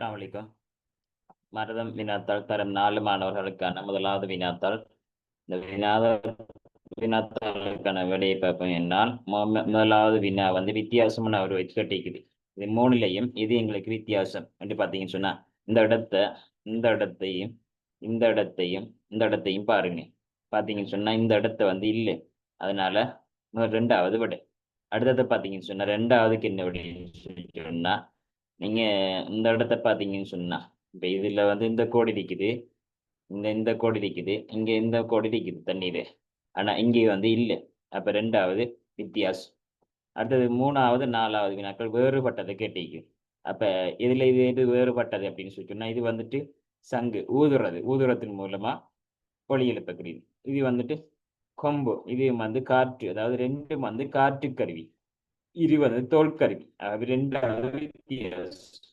அஸ்லாம் வலைக்கம் மரதம் வினாத்தாள் தரம் நாலு மாணவர்களுக்கான முதலாவது வினாத்தாள். இந்த வினாத வினாத்தாளுக்கான விடையை பார்ப்போம் என்னால் முதலாவது வினா வந்து வித்தியாசமான ஒரு வச்சுக்கட்டிக்குது இது மூணுலையும் இது எங்களுக்கு வித்தியாசம் அப்படி பார்த்தீங்கன்னு சொன்னா இந்த இடத்த இந்த இடத்தையும் இந்த இடத்தையும் இந்த இடத்தையும் பாருங்க. பார்த்தீங்கன்னு சொன்னா இந்த இடத்த வந்து இல்லை. அதனால ரெண்டாவது விடை. அடுத்தது பார்த்தீங்கன்னு சொன்னா ரெண்டாவதுக்கு என்ன விடைன்னு சொன்னா நீங்க இந்த இடத்த பார்த்தீங்கன்னு சொன்னா இப்ப இதுல வந்து இந்த கோடி இருக்குது இந்த இந்த கோடி இருக்குது இங்க இந்த கோடி இருக்குது தண்ணீர். ஆனா இங்கே வந்து இல்லை. அப்ப ரெண்டாவது வித்தியாசம். அடுத்தது மூணாவது நாலாவது வினாக்கள் வேறுபட்டதை கேட்டிருக்கு அப்ப இதுல இது இது வேறுபட்டது அப்படின்னு சொல்லி சொன்னா இது வந்துட்டு சங்கு ஊதுறது. ஊதுறத்தின் மூலமா ஒளி எழுப்பக்கூடியது இது வந்துட்டு கொம்பு இது வந்து காற்று அதாவது ரெண்டும் வந்து காற்று கருவி இது வந்து அது ரெண்டாவது வித்தியாசம்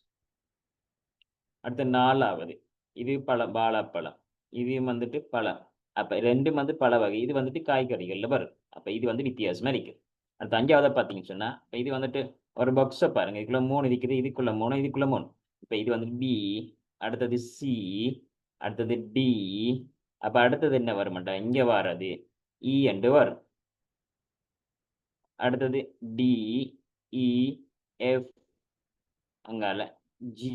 அடுத்த நாலாவது. இது பழம் வாழைப்பழம். இது வந்துட்டு பழம் அப்ப ரெண்டும் வந்து பழ வகை. இது வந்துட்டு காய்கறிகள்ல வரும். அப்ப இது வந்து வித்தியாசமா இருக்கு. அடுத்த அஞ்சாவதை பார்த்தீங்கன்னு சொன்னா இப்ப இது வந்துட்டு ஒரு பாக்ஸை பாருங்க. இதுக்குள்ள மூணு இருக்குது. இதுக்குள்ள மூணு இதுக்குள்ள மூணு. இப்ப இது வந்து பி அடுத்தது சி அடுத்தது டி அப்ப அடுத்தது என்ன வருமாட்டா இங்க வர்றது இ என்று வரும். அடுத்தது டி இ எஃப் அங்கால ஜி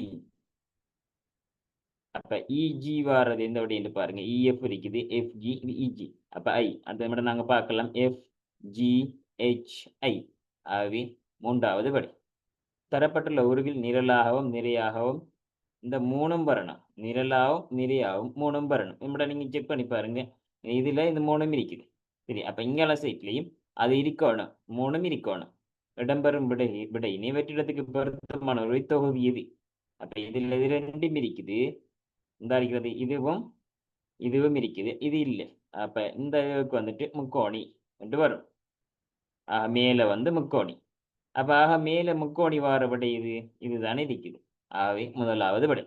அப்ப e, இஜி வர்றது எந்த வழின்னு பாருங்க. E, இஎஃப் இருக்குது. எஃப்ஜி இது e, இஜி அப்ப ஐ அந்த மட்டும் நாங்க பார்க்கலாம். எஃப் ஜி ஹெச் ஐ ஆகவே மூன்றாவது படி தரப்பட்டுள்ள உருவில் நிரலாகவும் நிறையாகவும் இந்த மூணும் வரணும். நிரலாகவும் நிறையாகவும் மூணும் வரணும். இப்படி நீங்க செக் பண்ணி பாருங்க. இதுல இந்த மூணும் இருக்குது. சரி அப்ப இங்கால சைட்லயும் அது இருக்கணும் மூணும் இருக்கணும் இடம்பெறும் விடை விடை வெற்றிடத்துக்கு பொருத்தமான ஒரு தொகுதி இது அப்ப இதுல இது ரெண்டும் இருக்குது இந்த இருக்கிறது இதுவும் இதுவும் இருக்குது இது இல்லை அப்ப இந்த இதுக்கு வந்துட்டு முக்கோணி என்று வரும் ஆக மேல வந்து முக்கோணி அப்ப ஆக மேல முக்கோணி வார விடை இது இதுதானே இருக்குது ஆகவே முதலாவது விடை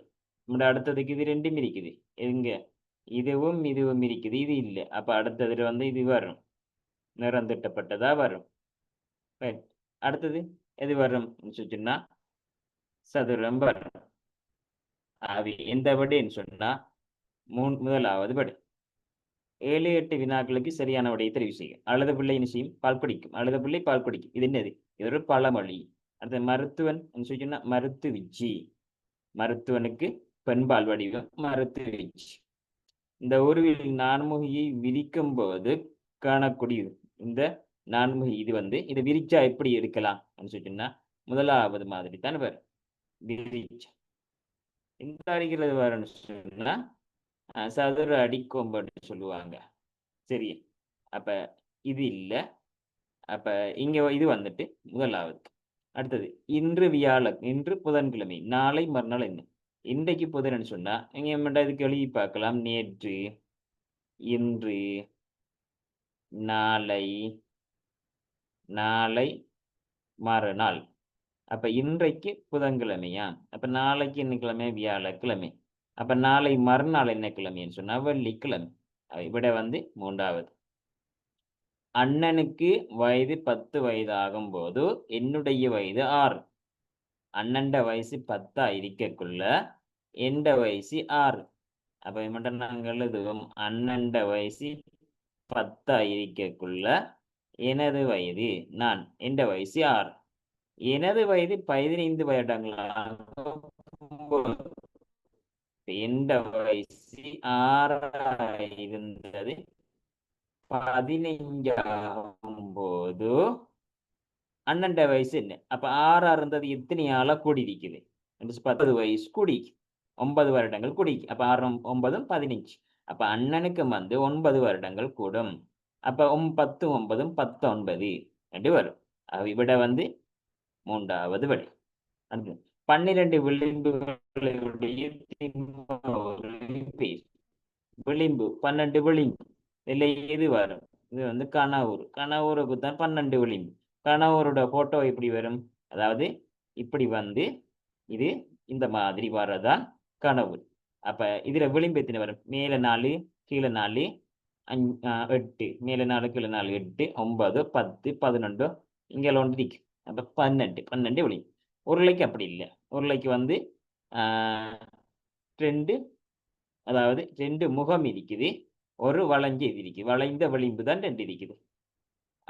நம்முடைய அடுத்ததுக்கு இது ரெண்டும் இருக்குது எங்க இதுவும் இதுவும் இருக்குது இது இல்லை அப்ப அடுத்ததுல வந்து இது வரும் நிறம் திட்டப்பட்டதா வரும் அடுத்தது எது வரும்? சொன்னா சதுரம் வரும். அவி எந்த விடைன்னு சொன்னா மூணு முதலாவது படி ஏழு எட்டு வினாக்களுக்கு சரியான விடையை தெரிவு செய்யும். அழுத பிள்ளை செய்யும்? பால் குடிக்கும். அழுத பிள்ளை பால் குடிக்கும். இது என்னது? இது ஒரு பழமொழி. அடுத்தது மருத்துவன் சொன்னா மருத்துவிச்சி மருத்துவனுக்கு பெண்பால் வடிவம் மருத்துவிச்சி இந்த உருவில் நான்முகியை விரிக்கும் போது காணக்கூடியது இந்த நான்கு இது வந்து இதை விரிச்சா எப்படி எடுக்கலாம் சொன்னா முதலாவது மாதிரி தானே விரிச்சா. இந்த அடிக்கிறது வரன்னு சொன்னா சதுர அடிக்கோம்புன்னு சொல்லுவாங்க. சரி அப்ப இது இல்ல. அப்ப இங்க இது வந்துட்டு முதலாவது. அடுத்தது இன்று வியாழ இன்று புதன்கிழமை நாளை மறுநாள் என்ன? இன்றைக்கு புதன்னு சொன்னா நீங்க இதுக்கு எழுதி பார்க்கலாம். நேற்று இன்று நாளை நாளை மறுநாள். அப்ப இன்றைக்கு புதன்கிழமையா? அப்ப நாளைக்கு என்ன கிழமை? வியாழக்கிழமை. அப்ப நாளை மறுநாள் என்ன கிழமைன்னு சொன்னா வெள்ளிக்கிழமை. அஹ் விட வந்து மூன்றாவது. அண்ணனுக்கு வயது பத்து வயது ஆகும் போது என்னுடைய வயது ஆறு. அண்ணன்ட வயசு பத்தா இருக்கக்குள்ள எந்த வயசு ஆறு. அப்ப மட்டும் நாங்கள் எழுதுவோம் அண்ணன்ட வயசு பத்தா இருக்கக்குள்ள எனது வயது. நான் எந்த வயசு ஆறு. எனது வயது பதினைந்து வருடங்களாக எந்த வயசு ஆறா இருந்தது பதினைஞ்சாகும் போது அண்ணன் வயசு என்ன? அப்ப ஆறா இருந்தது எத்தனை ஆளா கூடி பத்து வயசு கூடி ஒன்பது வருடங்கள் கூடி அப்ப ஆறு ஒன்பதும் பதினஞ்சு. அப்ப அண்ணனுக்கு வந்து ஒன்பது வருடங்கள் கூடும். அப்ப பத்து ஒன்பதும் பத்தொன்பது என்று வரும். இவட வந்து மூன்றாவது வழி. அடுத்து பன்னிரண்டு விளிம்புகளுடைய விளிம்பு பன்னெண்டு விளிம்பு. இல்லை இது வரும்? இது வந்து கனவுர் கனவுருக்கு தான் பன்னெண்டு விளிம்பு. கனவுரோட போட்டோ எப்படி வரும்? அதாவது இப்படி வந்து இது இந்த மாதிரி வர்றதான் கனவு அப்ப இதுல விளிம்பு எத்தனை வரும்? மேல நாலு கீழே நாலு அஞ்சு எட்டு. மேல நாலு கீழே நாலு எட்டு ஒன்பது பத்து பதினொன்று இங்கே ஒன்று நிற்கும் அப்ப பன்னெண்டு பன்னெண்டு விளிம்பு உருளைக்கு அப்படி இல்லை. உருளைக்கு வந்து ரெண்டு அதாவது ரெண்டு முகம் இருக்குது ஒரு வளைஞ்ச இது இருக்குது. வளைந்த விளிம்பு தான் ரெண்டு இருக்குது.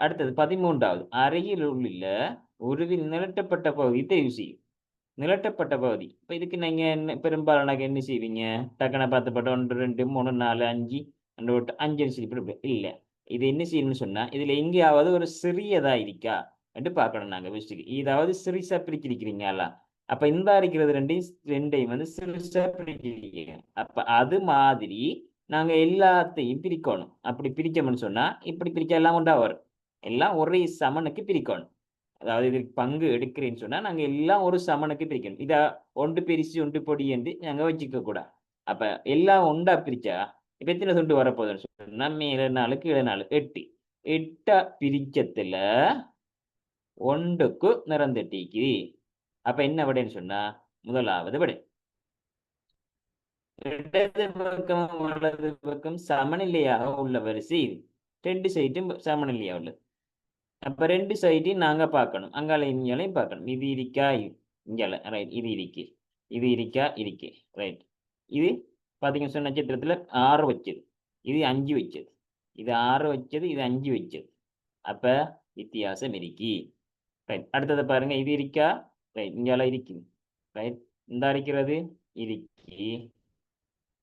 அடுத்தது பதிமூன்றாவது. அருகில் உள்ள உருவில் நிலட்டப்பட்ட பகுதி தெரிவு செய்யும் நிலட்டப்பட்ட பகுதி. இப்போ இதுக்கு நீங்க என்ன பெரும்பாலான என்ன செய்வீங்க? டக்குன பார்த்துப்பட்ட ஒன்று ரெண்டு மூணு நாலு அஞ்சு ரெண்டு ஒட்டு அஞ்சு இப்படி இல்லை. இது என்ன செய்யணும்னு சொன்னா இதுல எங்கேயாவது ஒரு சிறியதாக இருக்கா? என்று பார்க்கணும் நாங்க ஃபஸ்ட்டுக்கு இதாவது சிறுசா பிரிச்சிருக்கிறீங்களா அப்ப இந்த இருக்கிறது ரெண்டையும் ரெண்டையும் வந்து சிறுசா பிரிக்கிறீங்க. அப்ப அது மாதிரி நாங்க எல்லாத்தையும் பிரிக்கணும். அப்படி பிரிக்கணும்னு சொன்னா இப்படி பிரிக்க எல்லாம் உண்டா? வரும். எல்லாம் ஒரே சமனுக்கு பிரிக்கணும். அதாவது இதில் பங்கு எடுக்கிறேன்னு சொன்னா நாங்க எல்லாம் ஒரு சமனுக்கு பிரிக்கணும். இதா ஒன்று பிரிச்சு ஒன்று பொடி என்று நாங்க வச்சுக்க கூடாது. அப்ப எல்லாம் ஒண்டா பிரிச்சா இப்ப எத்தனை துண்டு வரப்போகுதுன்னு சொன்னா மேல நாலு கீழே நாலு எட்டு. எட்டா பிரிச்சத்துல ஒன்றுக்கு நிறந்தட்டிக்கு அப்ப என்ன விடைன்னு சொன்னா முதலாவது விடை. இடது பக்கம் வலது பக்கம் சமநிலையாக உள்ள வரிசை ரெண்டு சைட்டும் சமநிலையாக உள்ளது. அப்ப ரெண்டு சைட்டையும் நாங்க பார்க்கணும். அங்கால இங்காலையும் பார்க்கணும். இது இருக்கா? இங்கால ரைட் இது இருக்கு. இது இருக்கா? இருக்கு. ரைட் இது பாத்தீங்க சொன்ன நட்சத்திரத்துல ஆறு வச்சது. இது அஞ்சு வச்சது. இது ஆறு வச்சது இது அஞ்சு வச்சது. அப்ப வித்தியாசம் இருக்கு. ரைட் அடுத்தது பாருங்க. இது இருக்கா? ரைட் இங்கால இருக்கு. ரைட் இந்த இருக்கிறது இருக்கு.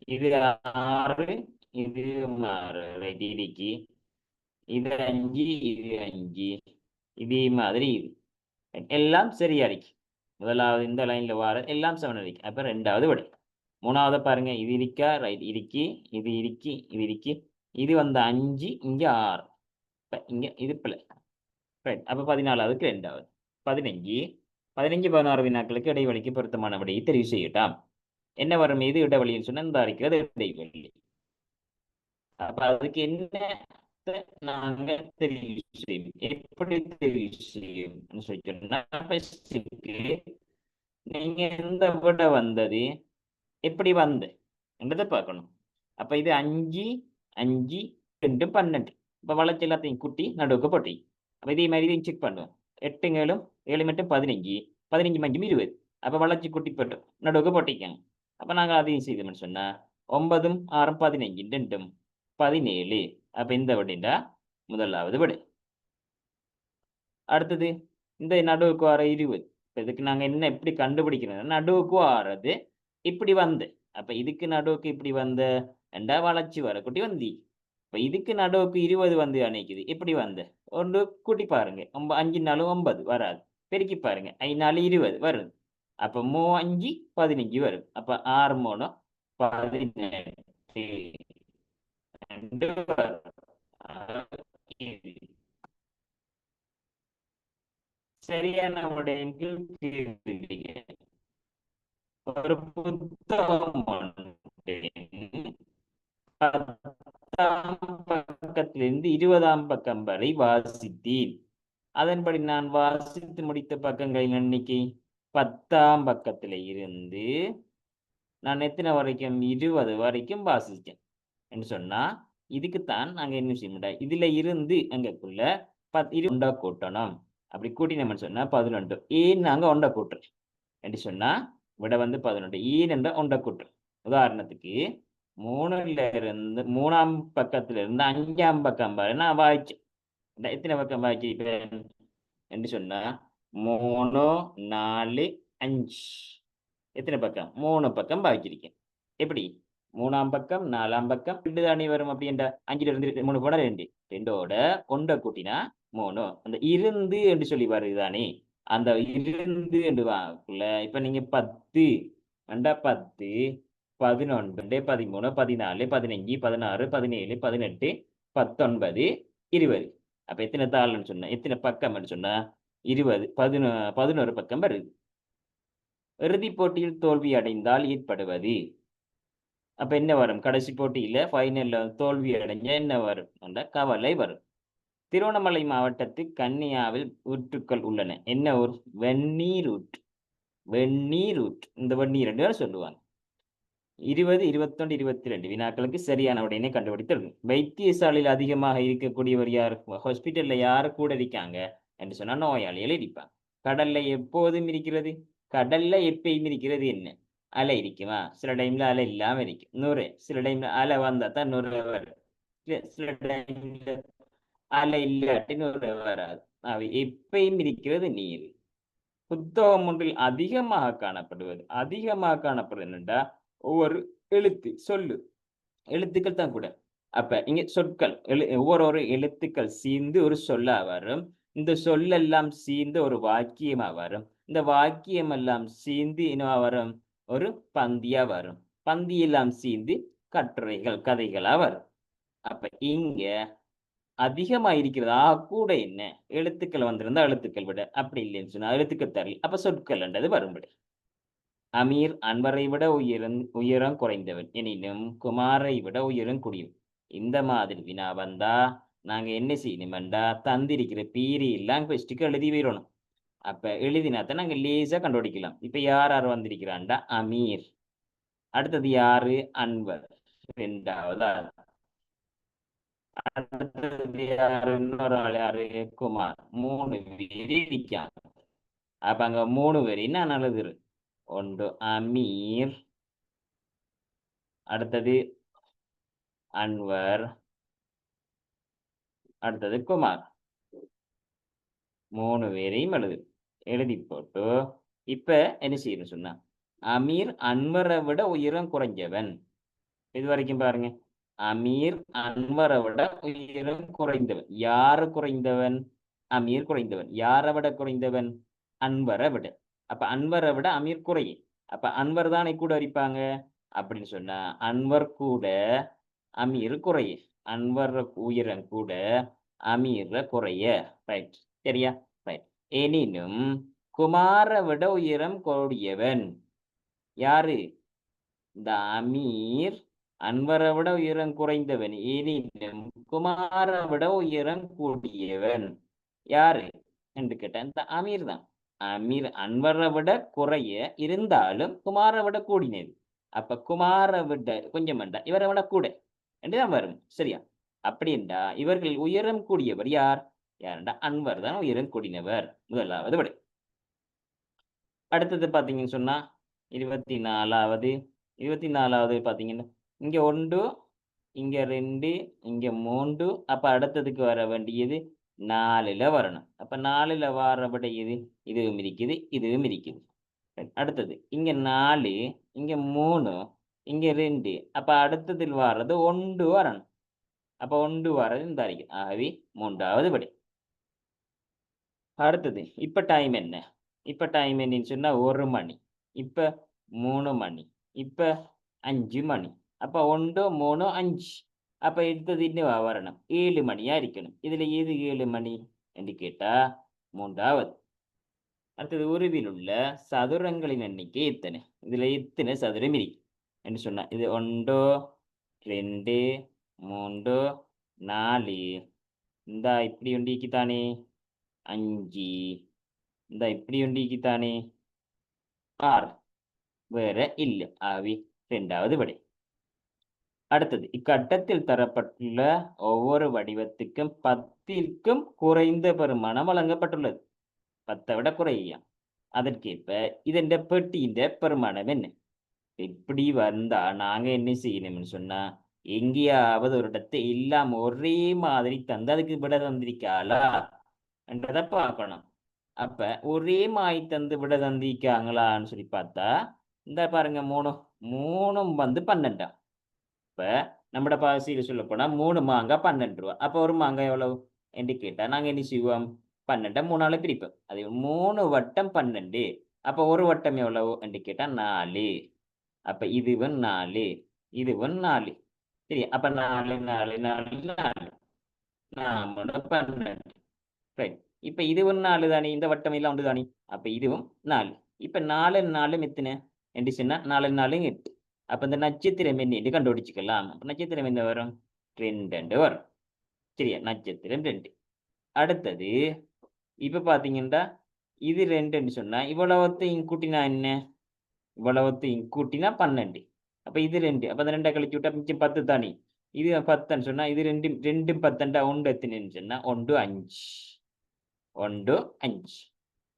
இது ஆறு இது ஆறு ரைட் இருக்கு. இது அஞ்சு இது அஞ்சு இதே மாதிரி இது. எல்லாம் சரியா இருக்கு முதலாவது இந்த லைன்ல வார எல்லாம் செவன் இருக்கு அப்ப ரெண்டாவது விடை மூணாவது பாருங்க. இது இருக்கா? ரைட் இருக்கு. இது இருக்கு. இது இருக்கு. இது வந்து அஞ்சு இங்க ஆறு. இங்க இது பிள்ளை ரைட் அப்ப பதினாலாவதுக்கு ரெண்டாவது. பதினஞ்சு. பதினஞ்சு பதினாறு வினாக்களுக்கு இடைவெளிக்கு பொருத்தமான விடையை தெரிவு செய்யட்டாம். என்ன வரும்? இது இடைவெளின்னு சொன்னா இந்த இருக்கிறது இடைவெளி. அப்ப அதுக்கு என்ன நாங்கள் தெரிவு செய்யும் எப்படி தெரிவு செய்யும் சொல்லி சொன்னா நீங்க எந்த விட வந்தது எப்படி வந்த என்றதை பார்க்கணும். அப்ப இது அஞ்சு அஞ்சு ரெண்டு பன்னெண்டு. இப்ப வளர்ச்சி எல்லாத்தையும் குட்டி நடுவுக்கு போட்டி அப்ப இதே மாதிரி இதையும் செக் பண்ணுவோம். எட்டு ஏழும் ஏழு மட்டும் பதினஞ்சு. பதினஞ்சு மஞ்சும் இருபது. அப்ப வளர்ச்சி குட்டி போட்டு நடுவுக்கு போட்டிக்கோங்க அப்ப நாங்க அதையும் செய்தோம்னு சொன்னா ஒன்பதும் ஆறும் பதினஞ்சு ரெண்டும் பதினேழு. அப்ப இந்த விடைண்டா முதலாவது விடை. அடுத்தது இந்த நடுவுக்கு வர இருபது. இப்போ இதுக்கு நாங்கள் என்ன எப்படி கண்டுபிடிக்கிறோம் நடுவுக்கு வர்றது இப்படி வந்து. அப்போ இதுக்கு நடுவுக்கு இப்படி வந்த ரெண்டா வளர்ச்சி வர குட்டி வந்தி. இப்போ இதுக்கு நடுவுக்கு இருபது வந்து அணைக்குது இப்படி வந்த. ஒன்று கூட்டி பாருங்க ஒம்ப அஞ்சு நாளும் ஒன்பது வராது. பெருக்கி பாருங்க ஐந்து நாலு இருபது வருது. அப்போ மூ அஞ்சு பதினஞ்சு வரும் அப்போ ஆறு மூணு பதினெட்டு சரியான விடைகள் தீர்ந்தீங்க ஒரு புத்தகம் பத்தாம் பக்கத்திலிருந்து இருபதாம் பக்கம் வரை வாசித்தேன். அதன்படி நான் வாசித்து முடித்த பக்கங்களின் எண்ணிக்கை பத்தாம் பக்கத்துல இருந்து நான் எத்தனை வரைக்கும்? இருபது வரைக்கும் வாசித்தேன். என்று சொன்னா இதுக்குத்தான் நாங்க என்ன செய்ய முடியாது இதுல இருந்து அங்கக்குள்ள பத் இரு ஒண்டா கூட்டணும். அப்படி கூட்டினோம்னு சொன்னா பதினொன்று. ஏன் நாங்க ஒண்டா கூட்டுறோம்? என்று சொன்னா விட வந்து பதினொன்று. ஏன் என்ற ஒண்டா கூட்டுறோம்? உதாரணத்துக்கு மூணுல இருந்து மூணாம் பக்கத்துல இருந்து அஞ்சாம் பக்கம் வரை நான் வாய்ச்சேன் எத்தனை பக்கம் வாய்ச்சிருப்பேன் என்று சொன்னா மூணு நாலு அஞ்சு. எத்தனை பக்கம்? மூணு பக்கம் வாய்ச்சிருக்கேன். எப்படி? மூணாம் பக்கம் நாலாம் பக்கம் ரெண்டு தானே வரும் அப்படின்ற அஞ்சுல இருந்து மூணு போனா ரெண்டு ரெண்டோட கொண்ட கூட்டினா மூணு. அந்த இருந்து என்று சொல்லி வருதுதானே அந்த இருந்து என்று வாக்குள்ள இப்ப நீங்க பத்து. ரெண்டா பத்து பதினொன்று. பதிமூணு பதினாலு பதினஞ்சு பதினாறு பதினேழு பதினெட்டு பத்தொன்பது இருபது. அப்ப எத்தனை தாள்னு சொன்ன எத்தனை பக்கம்னு சொன்னா? இருபது. பதினோ பதினோரு பக்கம் வருது. இறுதிப் போட்டியில் தோல்வி அடைந்தால் ஏற்படுவது? அப்ப என்ன வரும்? கடைசி போட்டியில ஃபைனல்ல தோல்வி அடைஞ்ச என்ன வரும்? என்ற கவலை வரும். திருவண்ணாமலை மாவட்டத்தில் கன்னியாவில் ஊற்றுக்கள் உள்ளன. என்ன ஊர்? வெந்நீர் ஊற்று. வெந்நீர் ஊற்று. இந்த வெந்நீர் ரெண்டு பேரும் சொல்லுவாங்க. இருபது இருபத்தொன்று இருபத்தி ரெண்டு வினாக்களுக்கு சரியான உடனே கண்டுபிடித்தல் வைத்தியசாலையில் அதிகமாக இருக்கக்கூடியவர் யார்? ஹாஸ்பிட்டல்ல யார் கூட இருக்காங்க? என்று சொன்னா நோயாளிகள் இருப்பாங்க. கடல்ல எப்போதும் இருக்கிறது? கடல்ல எப்பயும் இருக்கிறது என்ன? அலை இருக்குமா சில டைம்ல அலை இல்லாம இருக்கும் நூறு சில டைம்ல அலை வந்தா தான் நூறு வரும் சில- சில டைம்ல அலை இல்லாட்டி நூறு வராது அவை எப்பயும் இருக்கிறது நீர் புத்தகம் ஒன்றில் அதிகமாக காணப்படுவது அதிகமாக காணப்படுவது என்னண்டா ஒவ்வொரு எழுத்து சொல்லு எழுத்துக்கள் தான் கூட அப்ப இங்க சொற்கள் எழு ஒவ்வொரு ஒரு எழுத்துக்கள் சீந்து ஒரு சொல்லா வரும் இந்த சொல்லெல்லாம் சீந்து ஒரு வாக்கியமா வரும் இந்த வாக்கியம் எல்லாம் சீந்து என்னவா வரும் ஒரு பந்தியா வரும். பந்தியெல்லாம் சேர்ந்து கட்டுரைகள் கதைகளா வரும். அப்ப இங்க அதிகமா இருக்கிறதா கூட என்ன? எழுத்துக்கள் வந்திருந்தா எழுத்துக்கள் விட. அப்படி இல்லைன்னு சொன்னா எழுத்துக்கள் தரல. அப்ப சொற்கள்ன்றது வரும்படி. அமீர் அன்வரை விட உயரம் உயரம் குறைந்தவன். எனினும் குமாரை விட உயரம் குடியும் இந்த மாதிரி வினா வந்தா நாங்க என்ன செய்யணுமெண்டா? தந்திருக்கிற பீரி எல்லாம் கொஸ்டிக்கு எழுதி விடணும். அப்ப எழுதினாத்தான் நாங்க லேசா கண்டுபிடிக்கலாம். இப்ப யார் யார் வந்திருக்கிறான்டா அமீர். அடுத்தது யாரு? அன்வர். ரெண்டாவது ஆள் அடுத்தது யாரு? இன்னொரு ஆள் யாரு? குமார். மூணு பேர் இருக்காங்க அப்ப அங்க மூணு பேர். நான் எழுதுறேன் ஒன்று அமீர். அடுத்தது அன்வர். அடுத்தது குமார். மூணு பேரையும் எழுது. எழுதி போட்டு இப்ப என்ன செய்யணும் சொன்னா அமீர் அன்வரை விட உயரம் குறைஞ்சவன். இது வரைக்கும் பாருங்க. அமீர் அன்வரை விட உயரம் குறைந்தவன். யாரு குறைந்தவன்? அமீர் குறைந்தவன். யாரை விட குறைந்தவன்? அன்வரை விட. அப்ப அன்வரை விட அமீர் குறையும் அப்ப அன்வர் தானே கூட அரிப்பாங்க அப்படின்னு சொன்னா அன்வர் கூட அமீர் குறைய அன்வர் உயரம் கூட அமீர குறைய. ரைட் சரியா? ரைட் எனினும் குமார விட உயரம் கூடியவன். யாரு? இந்த அமீர். அன்வரை விட உயரம் குறைந்தவன். எனினும் குமார விட உயரம் கூடியவன். யாரு? என்று கேட்டேன். இந்த அமீர் தான். அமீர் அன்வரை விட குறைய இருந்தாலும் குமார விட கூடினது அப்ப குமார விட கொஞ்சம் வேண்டாம் இவரை விட கூட. என்றுதான் வரும். சரியா? அப்படின்றா இவர்கள் உயரம் கூடியவர் யார்? யாருண்டா அன்வர் தான் உயரம் கூடினவர் முதலாவது விடை அடுத்தது பார்த்தீங்கன்னு சொன்னா இருபத்தி நாலாவது இருபத்தி நாலாவது பார்த்தீங்கன்னா இங்க ஒன்று இங்க ரெண்டு இங்க மூன்று அப்ப அடுத்ததுக்கு வர வேண்டியது நாலுல வரணும். அப்ப நாலுல வர விட இது இதுவும் இருக்குது இதுவும் இருக்குது. அடுத்தது இங்க நாலு இங்க மூணு இங்க ரெண்டு அப்ப அடுத்ததில் வர்றது ஒன்று வரணும். அப்ப ஒன்று வர்றது இந்த அறிக்கை. ஆகவே மூன்றாவது படி. அடுத்தது இப்ப டைம் என்ன? இப்ப டைம் என்னன்னு சொன்னா ஒரு மணி. இப்ப மூணு மணி. இப்ப அஞ்சு மணி. அப்ப ஒன்று மூணு அஞ்சு. அப்ப எடுத்தது இன்னும் வரணும் ஏழு மணியா இருக்கணும். இதுல எது ஏழு மணி? என்று கேட்டா மூன்றாவது. அடுத்தது உருவில் உள்ள சதுரங்களின் எண்ணிக்கை எத்தனை? இதுல எத்தனை சதுரம் இருக்கு? என்று சொன்னா இது ஒன்று ரெண்டு மூன்று நாலு. இந்த இப்படி ஒண்டிக்குத்தானே அஞ்சு. இந்த இப்படி உண்டிக்குத்தானே ஆறு. வேற இல்லை. ஆவி. ரெண்டாவது விடை. அடுத்தது இக்கட்டத்தில் தரப்பட்டுள்ள ஒவ்வொரு வடிவத்துக்கும் பத்திற்கும் குறைந்த பெருமானம் வழங்கப்பட்டுள்ளது. பத்தை விட குறையா? அதற்கேற்ப இதன் பெட்டியின் பெருமானம் என்ன? இப்படி வந்தா நாங்க என்ன செய்யணும்னு சொன்னா எங்கேயாவது ஒரு இடத்தை எல்லாம் ஒரே மாதிரி தந்து அதுக்கு விட தந்திருக்காளா? என்றதை பார்க்கணும். அப்ப ஒரே மாய் தந்து விட தந்திக்காங்களான்னு சொல்லி பார்த்தா இந்த பாருங்க மூணு மூணும் வந்து பன்னெண்டா இப்ப நம்மட பாசியில் சொல்ல போனா மூணு மாங்காய் பன்னெண்டு ரூபா. அப்ப ஒரு மாங்காய் எவ்வளவு என்று கேட்டா நாங்க என்ன செய்வோம்? பன்னெண்டை மூணால பிரிப்போம். அது மூணு வட்டம் பன்னெண்டு. அப்ப ஒரு வட்டம் எவ்வளவு என்று கேட்டா நாலு. அப்ப இதுவும் நாலு இதுவும் நாலு. சரி அப்ப நாலு நாலு நாலு நாலு. நாம பன்னெண்டு. ரைட் இப்ப இதுவும் நாலு தானே? இந்த வட்டம் எல்லாம் ஒன்று தானே? அப்ப இதுவும் நாலு. இப்ப நாலு நாலு எத்தனை? என்று சொன்னா நாலு நாலு எட்டு. அப்ப இந்த நட்சத்திரம் என்ன கண்டுபிடிச்சிக்கலாம். அப்ப நட்சத்திரம் என்ன வரும்? ரெண்டு ரெண்டு வரும். சரியா? நட்சத்திரம் ரெண்டு. அடுத்தது இப்ப பாத்தீங்கன்னா இது ரெண்டுன்னு சொன்னா இவ்வளவத்தையும் கூட்டினா என்ன? இவ்வளவத்தையும் கூட்டினா பன்னெண்டு. அப்ப இது ரெண்டு. அப்ப அந்த ரெண்டை கழிச்சு விட்டா மிச்சம் பத்து தானே? இது பத்துன்னு சொன்னா இது ரெண்டு ரெண்டும் பத்தண்டா ஒன்று எத்தனைன்னு சொன்னா ஒன்று அஞ்சு. ஒன்று அஞ்சு.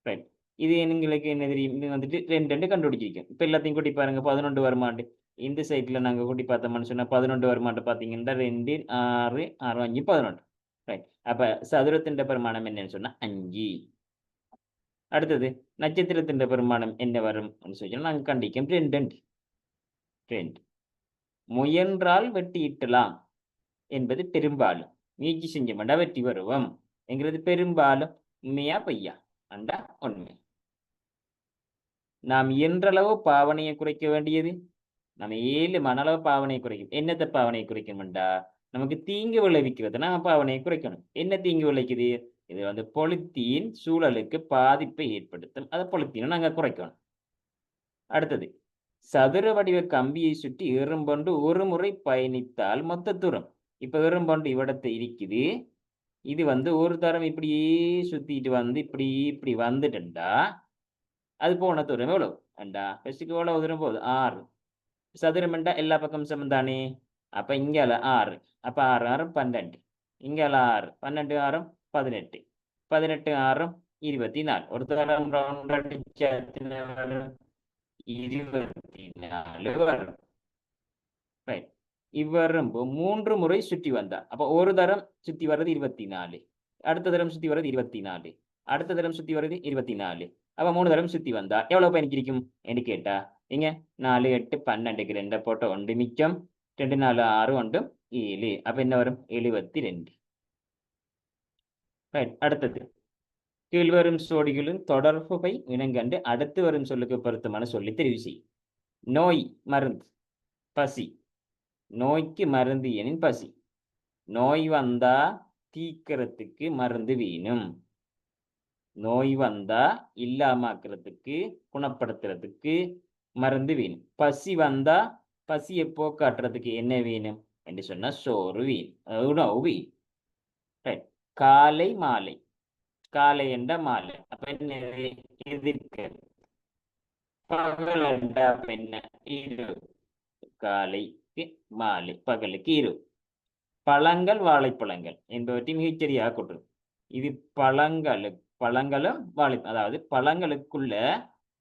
ரைட் இது எங்களுக்கு என்ன தெரியும்? இது வந்துட்டு ரெண்டு ரெண்டு கண்டுபிடிச்சிருக்கோம் இப்போ எல்லாத்தையும் கூட்டி பாருங்க. பதினொன்று வருமாண்டு இந்த சைட்டில் நாங்கள் கூட்டி பார்த்தோம்னு சொன்னால் பதினொன்று வருமாண்டு பார்த்தீங்கன்னா ரெண்டு ஆறு ஆறு அஞ்சு பதினொன்று. ரைட் அப்போ சதுரத்தின் பெருமானம் என்னன்னு சொன்னால் அஞ்சு. அடுத்தது நட்சத்திரத்தின் பெருமானம் என்ன வரும்? சொல்லி நாங்கள் கண்டிக்கும். ரெண்டு ரெண்டு. ரெண்டு. முயன்றால் வெட்டியிட்டலாம் என்பது பெரும்பாலும். முயற்சி செஞ்சோம்டா வெற்றி வருவோம் என்கிறது பெரும்பாலும் உண்மையா பொய்யா? அண்டா உண்மை. நாம் இயன்றளவு பாவனையை குறைக்க வேண்டியது? நம்ம ஏழு மனளவு பாவனையை குறைக்கும் என்னத்தை பாவனையை குறைக்கணும்டா? நமக்கு தீங்கு விளைவிக்கிறது. நம்ம பாவனையை குறைக்கணும். என்ன தீங்கு விளைக்குது இது வந்து பொலித்தீன் சூழலுக்கு பாதிப்பை ஏற்படுத்தும். அதை பொலித்தீனை நாங்க குறைக்கணும். அடுத்தது சதுர வடிவ கம்பியை சுற்றி எறும்பொண்டு ஒரு முறை பயணித்தால் மொத்த தூரம். இப்ப எறும்பொண்டு இவ்விடத்தை இருக்குது இது வந்து ஒரு தரம் இப்படியே சுத்திட்டு வந்து இப்படி இப்படி வந்துட்டுண்டா. அது போன தூரம் எவ்வளவு? அண்டா ஃபர்ஸ்ட்டுக்கு எவ்வளவு தூரம் போகுது ஆறு. சதுரமெண்டா எல்லா பக்கம் சமம் தானே? அப்ப இங்கால ஆறு. அப்ப ஆறு ஆறும் பன்னெண்டு. இங்கால ஆறு. பன்னெண்டு ஆறும் பதினெட்டு. பதினெட்டு ஆறும் இருபத்தி நாலு ஒரு தரம் ரவுண்ட் அடிச்சா இருபத்தி நாலு வரும். ரைட் இவ்வரம்பு மூன்று முறை சுற்றி வந்தார். அப்ப ஒரு தரம் சுத்தி வர்றது இருபத்தி நாலு அடுத்த தரம் சுத்தி வர்றது இருபத்தி நாலு அடுத்த தரம் சுத்தி வர்றது இருபத்தி நாலு அப்ப மூணு தரம் சுத்தி வந்தா எவ்வளவு பயணிச்சிருக்கும் என்று கேட்டா இங்க நாலு எட்டு பன்னெண்டுக்கு ரெண்டை போட்ட ஒன்று மிச்சம் ரெண்டு நாலு ஆறு ஒன்றும் ஏழு. அப்ப என்ன வரும்? எழுபத்தி ரெண்டு அடுத்தது. கீழ்வரும் சோடிகளின் தொடர்புகை இனங்கண்டு அடுத்து வரும் சொல்லுக்கு பொருத்தமான சொல்லி தெரிவு செய். நோய் மருந்து பசி. நோய்க்கு மருந்து எனின் பசி. நோய் வந்தா தீக்கிறதுக்கு மருந்து வேணும். நோய் வந்தா இல்லாமாக்குறதுக்கு குணப்படுத்துறதுக்கு மருந்து வேணும். பசி வந்தா பசியை போக்காட்டுறதுக்கு என்ன வேணும்? என்று சொன்னா சோறு வேணும். உணவு வேணும். காலை மாலை. காலை என்ற மாலை. அப்ப என்ன எதிர்க்கிறது பகல் என்ற அப்ப என்ன? இரவு. மாலை பகலுக்கு இரவு பழங்கள் வாழைப்பழங்கள் என்பவற்றை மிகச்சரியாக கொண்டு இது பழங்களு பழங்களும் வாழை அதாவது பழங்களுக்குள்ள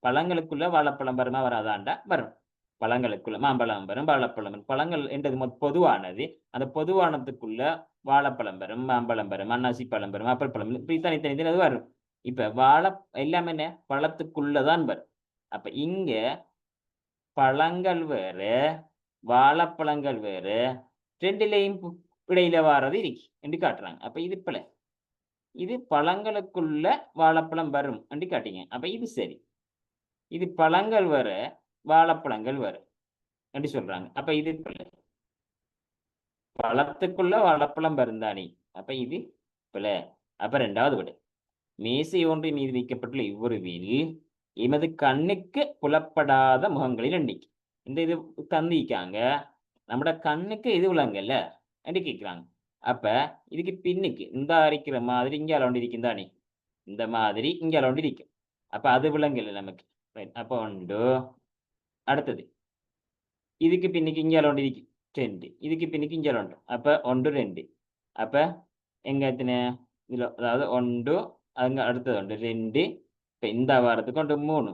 பழங்களுக்குள்ள வாழைப்பழம் வருமா வராதாண்டா? வரும். பழங்களுக்குள்ள மாம்பழம் வரும் வாழைப்பழம் வரும். பழங்கள் என்றது பொதுவானது. அந்த பொதுவானதுக்குள்ள வாழைப்பழம் வரும் மாம்பழம் வரும் அன்னாசி பழம் வரும் ஆப்பிள் பழம் இப்படி தனித்தனி தனி அது வரும். இப்ப வாழை எல்லாமே என்ன? பழத்துக்குள்ளதான் வரும். அப்ப இங்க பழங்கள் வேற வாழைப்பழங்கள் வேற ரெண்டுலேயும் இடையில வாரது இருக்கு என்று காட்டுறாங்க. அப்ப இது பிழை. இது பழங்களுக்குள்ள வாழைப்பழம் வரும் என்று காட்டிங்க. அப்ப இது சரி. இது பழங்கள் வர வாழைப்பழங்கள் வரும் என்று சொல்றாங்க. அப்ப இது பிழை. பழத்துக்குள்ள வாழைப்பழம் வருந்தானே அப்ப இது பிழை. அப்ப ரெண்டாவது விடு. மேசை ஒன்றின் மீது வைக்கப்பட்டுள்ள இவ்வுருவில் எமது கண்ணுக்கு புலப்படாத முகங்களில் எண்ணிக்கை இந்த இது தந்திக்காங்க. நம்மட கண்ணுக்கு இது விளங்கல்ல என்று கேட்குறாங்க. அப்ப இதுக்கு பின்னுக்கு இந்த அரைக்கிற மாதிரி இங்கே அலோண்டு இருக்கும் தானே இந்த மாதிரி இங்கே அலோண்டு இருக்கும் அப்ப அது விளங்கல நமக்கு. அப்போ உண்டு. அடுத்தது. இதுக்கு பின்னுக்கு இங்கே அலோண்டு இருக்கும் ரெண்டு. இதுக்கு பின்னுக்கு இங்கே அலோண்டு. அப்ப ஒன்று ரெண்டு. அப்ப எங்க எத்தனை? இதுல அதாவது ஒன்று அதுங்க அடுத்தது உண்டு ரெண்டு. இப்போ இந்த வாரத்துக்கு ஒன்று மூணு.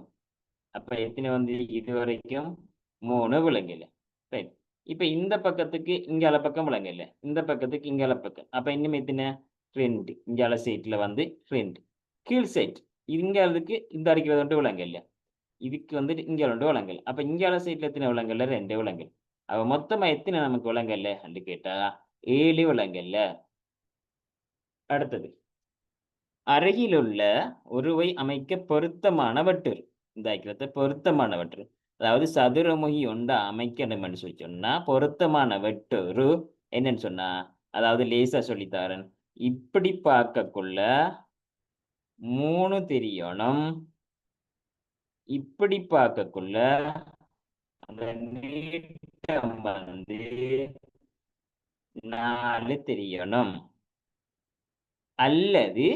அப்ப எத்தனை வந்து இது வரைக்கும் மூணு விலங்குல ரைட் இப்ப இந்த பக்கத்துக்கு இங்கால பக்கம் விலங்குல இந்த பக்கத்துக்கு இங்கால பக்கம். அப்ப இன்னும் எத்தனை? ரெண்டு. இங்கால சைட்ல வந்து ரெண்டு. கீழ் சைட் இங்காலதுக்கு இந்த அடிக்கிறது வந்து விலங்குல இதுக்கு வந்துட்டு இங்க ரெண்டு விலங்குகள். அப்ப இங்கால சைட்ல எத்தனை விலங்குல ரெண்டு விலங்குகள். அப்ப மொத்தமா எத்தனை நமக்கு விலங்குல என்று கேட்டா ஏழு விலங்குல அடுத்தது. அருகிலுள்ள ஒருவை அமைக்க பொருத்தமான வட்டுரு இந்த ஐக்கியத்தை பொருத்தமான வட்டுரு அதாவது சதுரமுகி ஒன்று அமைக்கணும்னு சொல்லி சொன்னா பொருத்தமான வெட்டுரு என்னன்னு சொன்னா அதாவது லேசா சொல்லித்தாரன் இப்படி பார்க்கக்குள்ள மூணு தெரியணும். இப்படி பார்க்கக்குள்ள அந்த நீட்டம் வந்து நாலு தெரியணும். அல்லது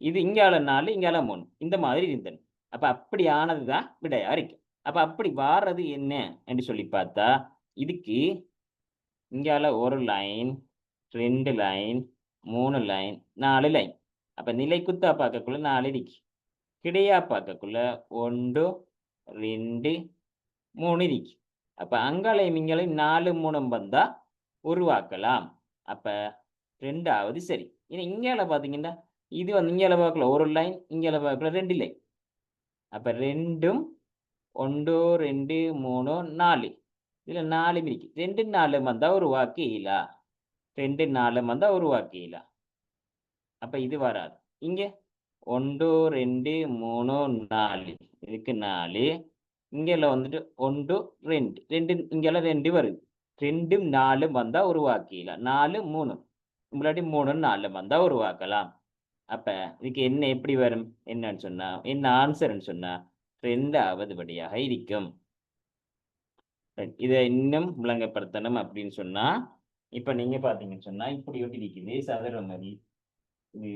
இது இங்கால நாலு இங்கால மூணு. இந்த மாதிரி இருந்தன் அப்ப அப்படி ஆனதுதான் விடையா இருக்கு. அப்ப அப்படி வாரது என்ன? என்று சொல்லி பார்த்தா இதுக்கு இங்கால ஒரு லைன் ரெண்டு லைன் மூணு லைன் நாலு லைன் அப்ப நிலை குத்தா பார்க்கக்குள்ள நாலு இருக்கு. கிடையா பார்க்கக்குள்ள ஒன்று ரெண்டு மூணு இருக்கு. அப்ப அங்காலையும் இங்களையும் நாலு மூணும் வந்தா உருவாக்கலாம். அப்ப ரெண்டாவது சரி. இனி இங்கால பாத்தீங்கன்னா இது வந்து இங்கால பார்க்கல ஒரு லைன் இங்கால பார்க்கல ரெண்டு லைன் அப்ப ரெண்டும் ஒன்று ரெண்டு மூணு நாலு இதுல நாலு மிரிக்கு ரெண்டு நாலு வந்தா உருவாக்கல ரெண்டு நாலு வந்தா உருவாக்கல அப்ப இது வராது இங்கே ஒன்று ரெண்டு மூணு நாலு இதுக்கு நாலு இங்கெல்லாம் வந்துட்டு ஒன்று ரெண்டு ரெண்டு இங்கெல்லாம் ரெண்டு வருது ரெண்டும் நாலும் வந்தா உருவாக்கல நாலு மூணு முன்னாடி மூணு நாலு வந்தா உருவாக்கலாம் அப்ப இதுக்கு என்ன எப்படி வரும் என்னன்னு சொன்னா என்ன ஆன்சர்னு சொன்னா ரெண்டாவது படியாக இருக்கும் இதை இன்னும் விளங்கப்படுத்தணும் அப்படின்னு சொன்னா இப்ப நீங்க பாத்தீங்கன்னு சொன்னா இப்படி ஒட்டி இருக்குது சதுர மாதிரி இது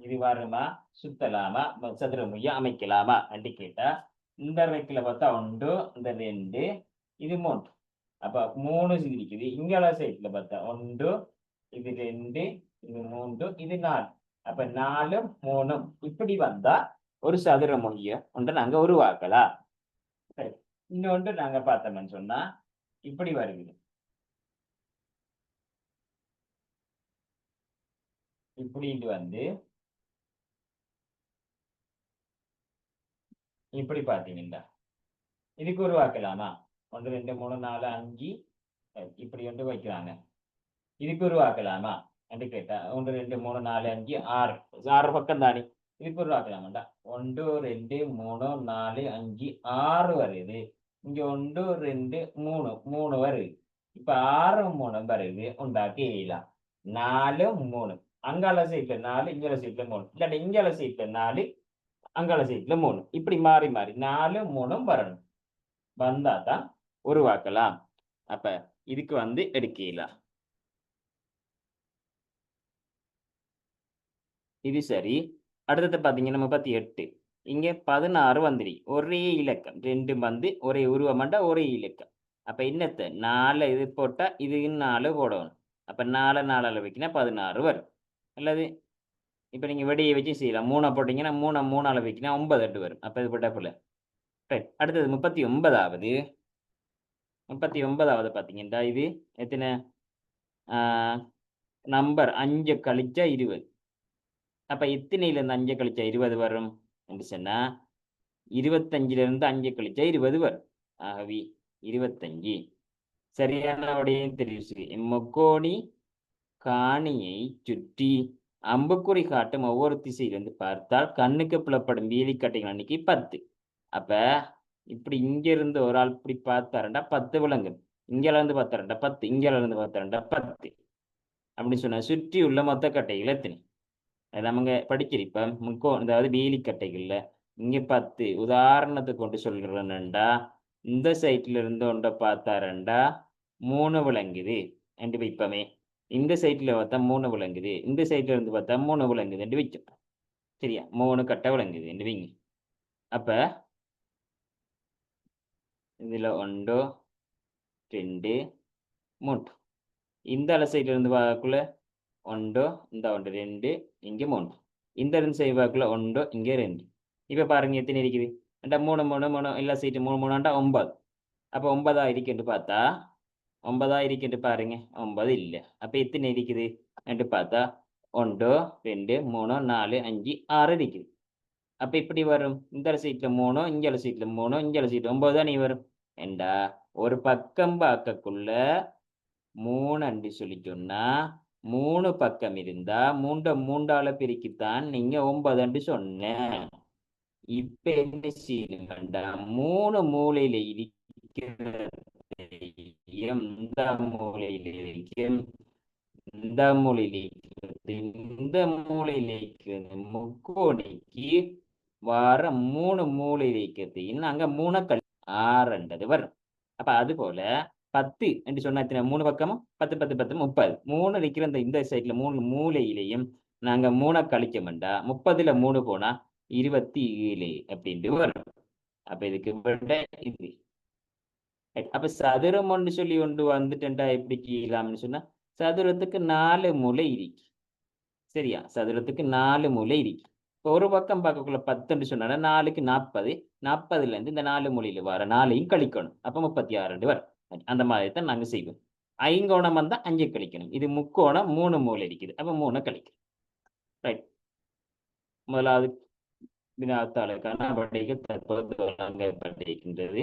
இது வருமா? சுத்தலாமா? ம- சதுர அமைக்கலாமா? அப்படி கேட்டா இந்த ரெக்கில பார்த்தா ஒன்று இந்த ரெண்டு இது மூன்று. அப்ப மூணு இருக்குது இங்கால சைட்ல பார்த்தா ஒன்று இது ரெண்டு இது மூன்று இது நாலு. அப்ப நாலும் மூணும் இப்படி வந்தா ஒரு சதுர மொழியை ஒன்று நாங்க உருவாக்கலாம் சரி. இன்னொன்று நாங்க பார்த்தோம்னு சொன்னா இப்படி வருகிறது. இப்படி இது வந்து இப்படி பார்த்தீங்கன்னா இதுக்கு உருவாக்கலாமா? ஒன்று ரெண்டு மூணு நாலு அஞ்சு. இப்படி ஒன்று வைக்கிறாங்க. இதுக்கு உருவாக்கலாமா? என்று கேட்டா ஒன்று ரெண்டு மூணு நாலு அஞ்சு ஆறு. ஆறு பக்கம் தானே இதுக்கு உருவாக்கலாமாண்டா ஒன்று ரெண்டு மூணு நாலு அஞ்சு ஆறு வருது இங்க ஒன்று ரெண்டு மூணு மூணு வருது இப்ப ஆறு மூணு வருது உண்டாக்கி நாலு மூணு அங்கால சைட்ல நாலு இங்கால சைட்ல மூணு இல்லாட்டி இங்கல சைட்ல நாலு அங்கால சைட்ல மூணு இப்படி மாறி மாறி நாலு மூணும் வரணும் வந்தா தான் உருவாக்கலாம் அப்ப இதுக்கு வந்து எடுக்கலாம் இது சரி அடுத்தது பார்த்தீங்கன்னா முப்பத்தி எட்டு. இங்கே பதினாறு வந்துடி ஒரே இலக்கம். ரெண்டும் வந்து ஒரே உருவமாண்டா ஒரே இலக்கம். அப்ப என்னத்த? நாலு இது போட்டால் இது நாலு போடணும். அப்ப நாலு நாலால வைக்கினா பதினாறு வரும். அல்லது? இப்ப நீங்க வெடியை வச்சு செய்யலாம். மூணை போட்டீங்கன்னா மூணை மூணால வைக்கினா ஒன்பது எட்டு வரும். அப்போ இது போட்டா போல. ரைட் அடுத்தது முப்பத்தி ஒன்பதாவது முப்பத்தி ஒன்பதாவது பார்த்தீங்கன்னா இது? எத்தனை? நம்பர் அஞ்சு கழிச்சா இருபது. அப்ப இத்தனையிலிருந்து அஞ்சு கழிச்சா இருபது வரும் என்று சொன்னா இருபத்தஞ்சில இருந்து அஞ்சு கழிச்சா இருபது வரும். ஆகவே இருபத்தஞ்சு. சரியான உடையும் தெரிவிச்சு முக்கோணி காணியை சுற்றி அம்புக்குறி காட்டும் ஒவ்வொரு திசையிலிருந்து பார்த்தால் கண்ணுக்கு புலப்படும் வீலிக்கட்டைகள் அன்னைக்கு பத்து. அப்ப இப்படி இங்க இருந்து ஒரு ஆள் இப்படி பார்த்தாருண்டா பத்து விலங்கு. இங்கல இருந்து பார்த்தாருண்டா பத்து இங்கல இருந்து பார்த்தாருண்டா பத்து. அப்படின்னு சொன்னா சுற்றி உள்ள மொத்த கட்டைகள் எத்தனை? நமங்க படிச்சிருப்போம் முக்கோ அதாவது வேலிக்கட்டைகள்ல இங்க பத்து உதாரணத்துக்கு கொண்டு சொல்கிறேன்டா இந்த சைட்ல இருந்து ஒன்றை பார்த்தாரண்டா. மூணு விளங்குது. என்று வைப்பமே. இந்த சைட்ல பார்த்தா மூணு விளங்குது. இந்த சைட்ல இருந்து பார்த்தா மூணு விளங்குது என்று வைக்கும் சரியா? மூணு கட்டை விளங்குது என்று வைங்க. அப்ப இதுல ஒன்று ரெண்டு மூன்று. இந்த அலை சைட்ல இருந்து பார்க்கக்குள்ள ஒன்று இந்த ஒன்று ரெண்டு இங்கே மூணு இந்த ரெண்டு சைடு ஒன்று இங்கே ரெண்டு இப்போ பாருங்க எத்தனை இருக்குது ரெண்டா மூணு மூணு மூணு இல்லை சீட்டு மூணு மூணுண்டா ஒன்பது அப்போ ஒன்பதா இருக்குன்னு பார்த்தா ஒன்பதா இருக்குன்னு பாருங்க ஒன்பது இல்லை அப்போ எத்தனை இருக்குது என்று பார்த்தா ஒன்று ரெண்டு மூணு நாலு அஞ்சு ஆறு இருக்குது அப்போ இப்படி வரும் இந்த சீட்டில் மூணு இங்க சீட்டில் மூணு இங்க சீட்டு ஒன்பது தான் நீ வரும் ஏண்டா ஒரு பக்கம் பார்க்கக்குள்ள மூணு அண்டு சொல்லி சொன்னா மூணு பக்கம் இருந்தா மூண்ட மூண்டால பிரிக்குத்தான் நீங்க ஒன்பதுன்னு சொன்ன. இப்ப என்ன செய்யுங்கண்டா மூணு மூலையில இருக்கிறதையும் இந்த மூலையில இருக்கும் இந்த மூலையில இருக்கிறது இந்த மூலையில இருக்கிறது முக்கோணிக்கு வார மூணு மூலையில இருக்கிறது இன்னும் அங்க மூணு கழி ஆறுன்றது வரும். அப்ப அது போல பத்து என்று சொன்னா எத்தனை? மூணு பக்கமும் பத்து பத்து பத்து முப்பது. மூணு இருக்கிற இந்த இந்த சைட்ல மூணு மூலையிலையும் நாங்க மூணை கழிச்சோம்டா முப்பதுல மூணு போனா இருபத்தி ஏழு அப்படின்ட்டு வரும். அப்ப இதுக்கு இது. அப்ப சதுரம் ஒன்று சொல்லி கொண்டு வந்துட்டேன்டா எப்படி கீழாம்னு சொன்னா சதுரத்துக்கு நாலு முலை இருக்கு. சரியா? சதுரத்துக்கு நாலு முலை இருக்கு. இப்போ ஒரு பக்கம் பார்க்கக்குள்ள பத்துன்னு சொன்னா நாலுக்கு நாற்பது. நாற்பதுல இருந்து இந்த நாலு மொழியில வர நாலையும் கழிக்கணும். அப்ப முப்பத்தி ஆறு வரும். அந்த மாதிரி தான் நாங்க செய்வோம். ஐங்கோணம் வந்தால் அஞ்சு கழிக்கணும். இது முக்கோணம் மூணு மூலை இருக்குது அப்போ மூணு கழிக்கணும் ரைட் முதலாவது வினாத்தாளுக்கான படிகள் தற்போது வழங்கப்பட்டிருக்கின்றது